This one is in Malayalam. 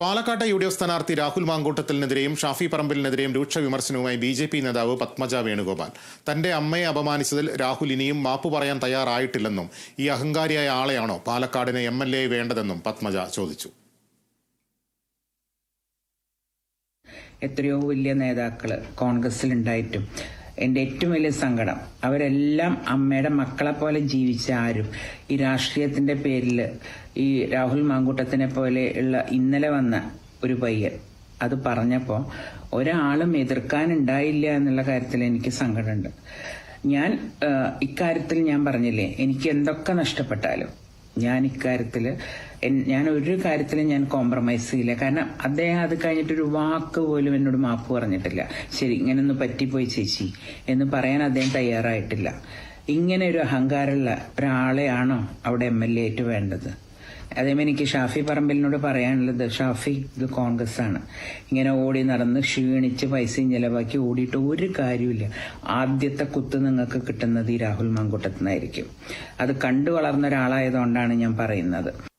പാലക്കാട്ടെ യു ഡി എഫ് സ്ഥാനാർത്ഥി രാഹുൽ മാങ്കൂട്ടത്തിനെതിരെയും ഷാഫി പറമ്പിലിനെതിരെയും രൂക്ഷ വിമർശനവുമായി ബി ജെ പി നേതാവ് പത്മജ വേണുഗോപാൽ. തന്റെ അമ്മയെ അപമാനിച്ചതിൽ രാഹുൽ ഇനിയും മാപ്പു പറയാൻ തയ്യാറായിട്ടില്ലെന്നും ഈ അഹങ്കാരിയായ ആളെയാണോ പാലക്കാടിന് എം എൽ എ വേണ്ടതെന്നും പത്മജ ചോദിച്ചു. എത്രയോ വലിയ നേതാക്കൾ കോൺഗ്രസിൽ ഉണ്ടായിട്ടും എന്റെ ഏറ്റവും വലിയ സങ്കടം. അവരെല്ലാം അമ്മയുടെ മക്കളെ പോലെ ജീവിച്ച ആരും ഈ രാഷ്ട്രീയത്തിന്റെ പേരിൽ ഈ രാഹുൽ മാങ്കൂട്ടത്തിനെ പോലെ ഉള്ള ഇന്നലെ വന്ന ഒരു പയ്യൻ അത് പറഞ്ഞപ്പോൾ ഒരാളും എതിർക്കാനുണ്ടായില്ല എന്നുള്ള കാര്യത്തിൽ എനിക്ക് സങ്കടമുണ്ട്. ഞാൻ ഇക്കാര്യത്തിൽ ഞാൻ പറഞ്ഞില്ലേ എനിക്ക് എന്തൊക്കെ നഷ്ടപ്പെട്ടാലും ഞാൻ ഇക്കാര്യത്തിൽ ഞാൻ ഒരു കാര്യത്തിലും ഞാൻ കോംപ്രമൈസ് ചെയ്യില്ല. കാരണം അദ്ദേഹം അത് കഴിഞ്ഞിട്ടൊരു വാക്ക് പോലും എന്നോട് മാപ്പ് പറഞ്ഞിട്ടില്ല. ശരി ഇങ്ങനൊന്ന് പറ്റിപ്പോയി ചേച്ചി എന്ന് പറയാൻ അദ്ദേഹം തയ്യാറായിട്ടില്ല. ഇങ്ങനെ ഒരു അഹങ്കാരമുള്ള ഒരാളെയാണോ അവിടെ എം എൽ എ ആയിട്ട് വേണ്ടത്? അതേപോലെ എനിക്ക് ഷാഫി പറമ്പിലിനോട് പറയാനുള്ളത് ഷാഫി ഇത് കോൺഗ്രസ് ആണ് ഇങ്ങനെ ഓടി നടന്ന് ക്ഷീണിച്ച് പൈസയും ചെലവാക്കി ഓടിയിട്ട് ഒരു കാര്യമില്ല ആദ്യത്തെ കുത്ത് നിങ്ങൾക്ക് കിട്ടുന്നത് ഈ രാഹുൽ മാങ്കൂട്ടത്തിനായിരിക്കും അത് കണ്ടു വളർന്ന ഒരാളായതുകൊണ്ടാണ് ഞാൻ പറയുന്നത്.